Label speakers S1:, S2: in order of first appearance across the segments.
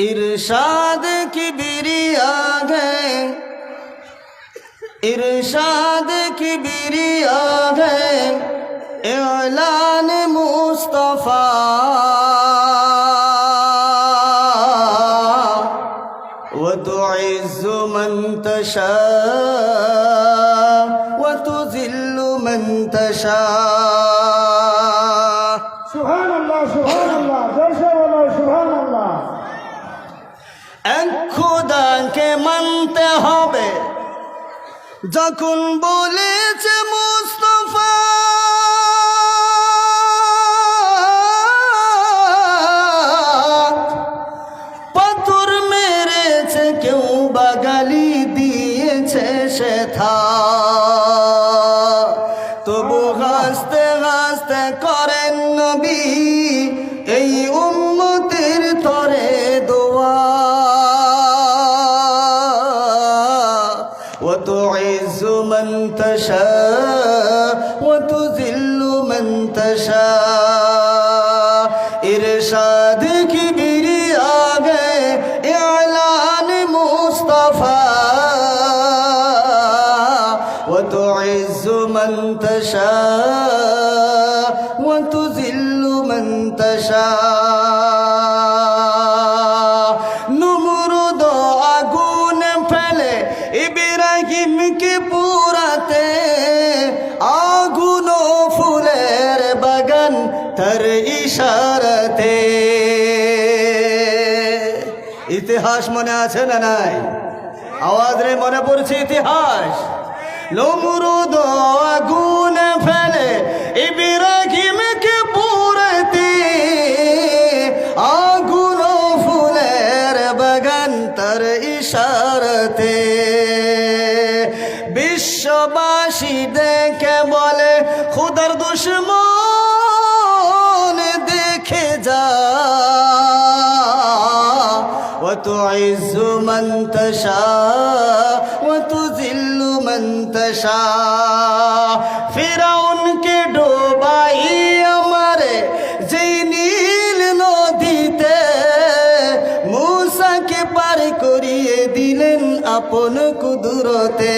S1: इरशाद की बिरियाद है इरशाद की बिरियाद है ऐलान मुस्तफ़ा وتعز من تشاء وتذل من تشاء
S2: سبحان الله سبحان الله جل جلاله سبحان
S1: الله খোদাকে মানতে হবে। যখন বলেছে মুস্তফা, পাথর মেরেছে, কেউ বাগালি দিয়েছে সে থা তবু হাসতে হাসতে করেন নবী, এই উম্মতের তরে من تشاء وتذل من تشاء ارشاد کی بری آگے اعلان مصطفیٰ وتعز من تشاء وتذل من تشاء ইব্রাহিমকে পুরাতে আগুন ফুলের বাগান তার ইশারাতে। ইতিহাস মনে আছে না নাই? আওয়াজ রে মনে পড়ছে ইতিহাস। নমরুদ আগুন ফেলে ইব্রাহিমকে পুরাতে আগুন ফুলের বাগান তার ইশারতে বিশ্ববাসী দেখে বলে খুদার দুশ্মন দেখে যা وتعز من تشاء وتذل من تشاء ফিরাউনকে আপন কুদুরতে।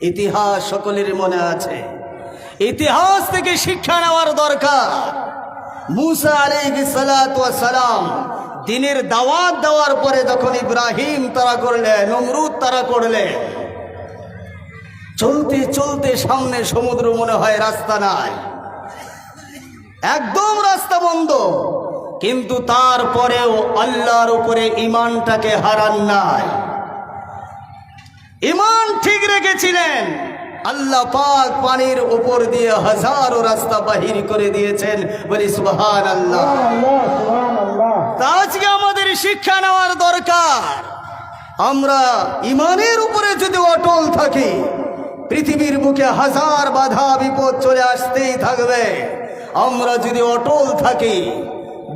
S1: ইতিহাস সকলের মনে আছে। ইতিহাস থেকে শিক্ষা নেওয়ার দরকার। মুসা ওয়াস সালাম দিনের দাওয়াত দেওয়ার পরে যখন ইব্রাহিম তারা করলেন, নমরুদ তারা করলেন, চলতে চলতে সামনে সমুদ্র মনে হয় রাস্তা নাই। একদম রাস্তা বন্ধ। কিন্তু তারপরেও আল্লাহর উপরে ইমানটাকে হারান নাই। ইমান ঠিক রেখেছিলেন। আল্লাহ পাক পানির উপর দিয়ে হাজারো রাস্তা বাহির করে দিয়েছেন। বলি
S2: সুহান আল্লাহ
S1: আজকে আমাদের শিক্ষা নেওয়ার দরকার। আমরা ইমানের উপরে যদি অটল থাকি পৃথিবীর বুকে হাজার বাধা বিপদ চলে আসতেই থাকবে। আমরা যদি অটল থাকি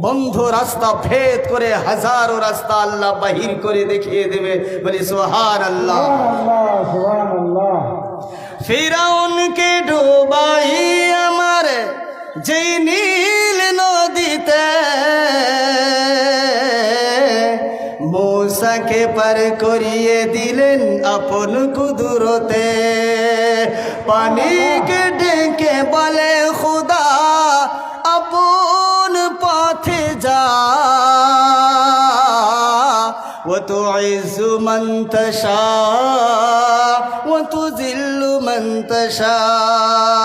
S1: বন্ধ রাস্তা ভেদ করে হাজারো রাস্তা আল্লাহ বাহির করে দেখিয়ে দেবে। বলি সুহান আল্লাহ ফিরাউনকে ডুবাই আমার যে নীল নদীতে। মূসাকে পার করিয়ে দিলেন আপন কুদুরতে। পানিকে ডেকে বলে, খুদা পথে যা وتعز من تشاء وتذل من تشاء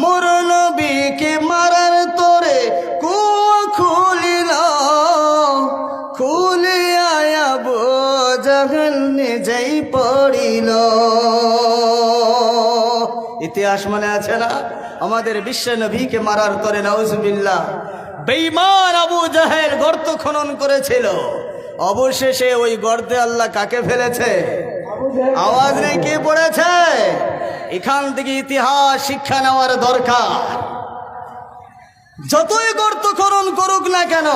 S1: মোর নবীকে মারার তোরে কুয়া খুলিল খুলে আয়া বোঝাগল নিজেই পড়িল ইতিহাস মনে আছে না আমাদের বিশ্ব নবীকে মারার তরে নাউজুবিল্লাহ বেঈমান আবু জাহেল গর্ত খনন করেছিল। অবশেষে ওই গর্তে আল্লাহ কাকে ফেলেছে? আওয়াজ নেই, কে পড়েছে? এখান থেকে ইতিহাস, শিক্ষা নেওয়ার দরকার। যতই গর্ত খনন করুক না কেন,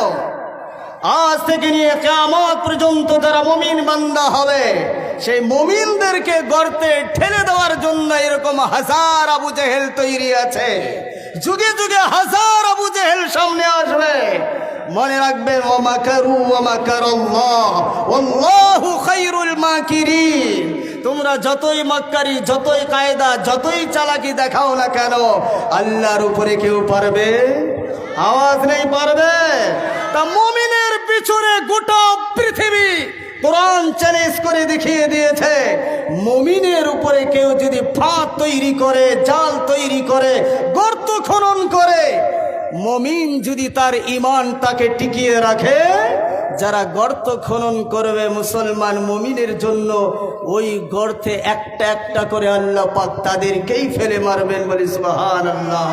S1: আজ থেকে নিয়ে কেমন পর্যন্ত যারা মমিন বান্দা হবে, সেই মমিনদেরকে গর্তে ঠেলে দেওয়ার জন্য এরকম হাজার আবু জাহেল তৈরি আছে। যুগে যুগে হাজার আবু জেহেল সামনে আসবে। মনে মাকিরিন। তোমরা যতই মাক্কারি, যতই কায়দা, যতই চালাকি দেখাও না কেন, আল্লাহর উপরে কেউ পারবে? আওয়াজ নেই, পারবে? তা মুমিনের পিছনে গোটা পৃথিবী কোরআন চ্যালেঞ্জ করে দেখিয়ে দিয়েছে। মুমিনের উপরে কেউ যদি ফাঁদ তৈরি করে জাল তৈরি করে গর্ত খনন করে মমিন যদি তার ইমান তাকে টিকিয়ে রাখে যারা গর্ত খনন করবে মুসলমান মমিনের জন্য ওই গর্তে একটা একটা করে আল্লাহ পাক তাদেরকেই ফেলে মারবেন বলি সুবহান আল্লাহ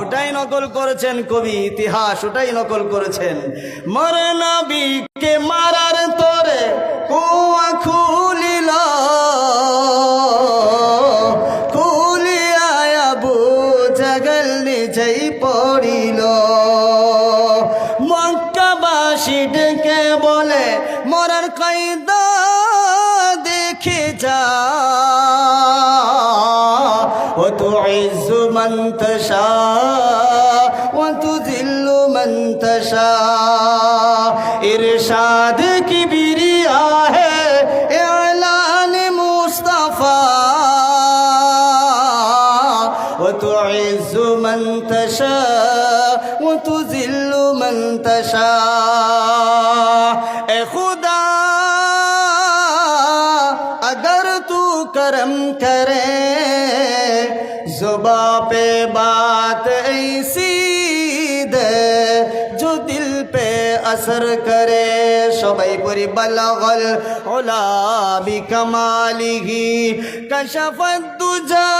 S1: ওটাই নকল করেছেন কবি ইতিহাস ওটাই নকল করেছেন। মরে কে বলে, মরার কয়দা দেখে যা। ও তু ইজ্জু মন্তশা, ও তু দিল্লু মন্তশা। ইরশাদ কি বিরিয়া হে اعلان মুস্তাফা। ও তু ইজ্জু মন্তশা, ও তু দিল্লু মন্তশা। ایسی دے جو دل پہ اثر کرے سبئی پوری بلغل علا کمالی ہی کشفت دجا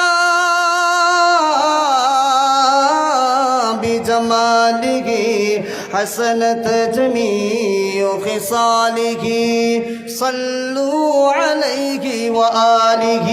S1: بجمالی ہی، حسنت جمیع خصالی ہی، صلو علیہ وآلہ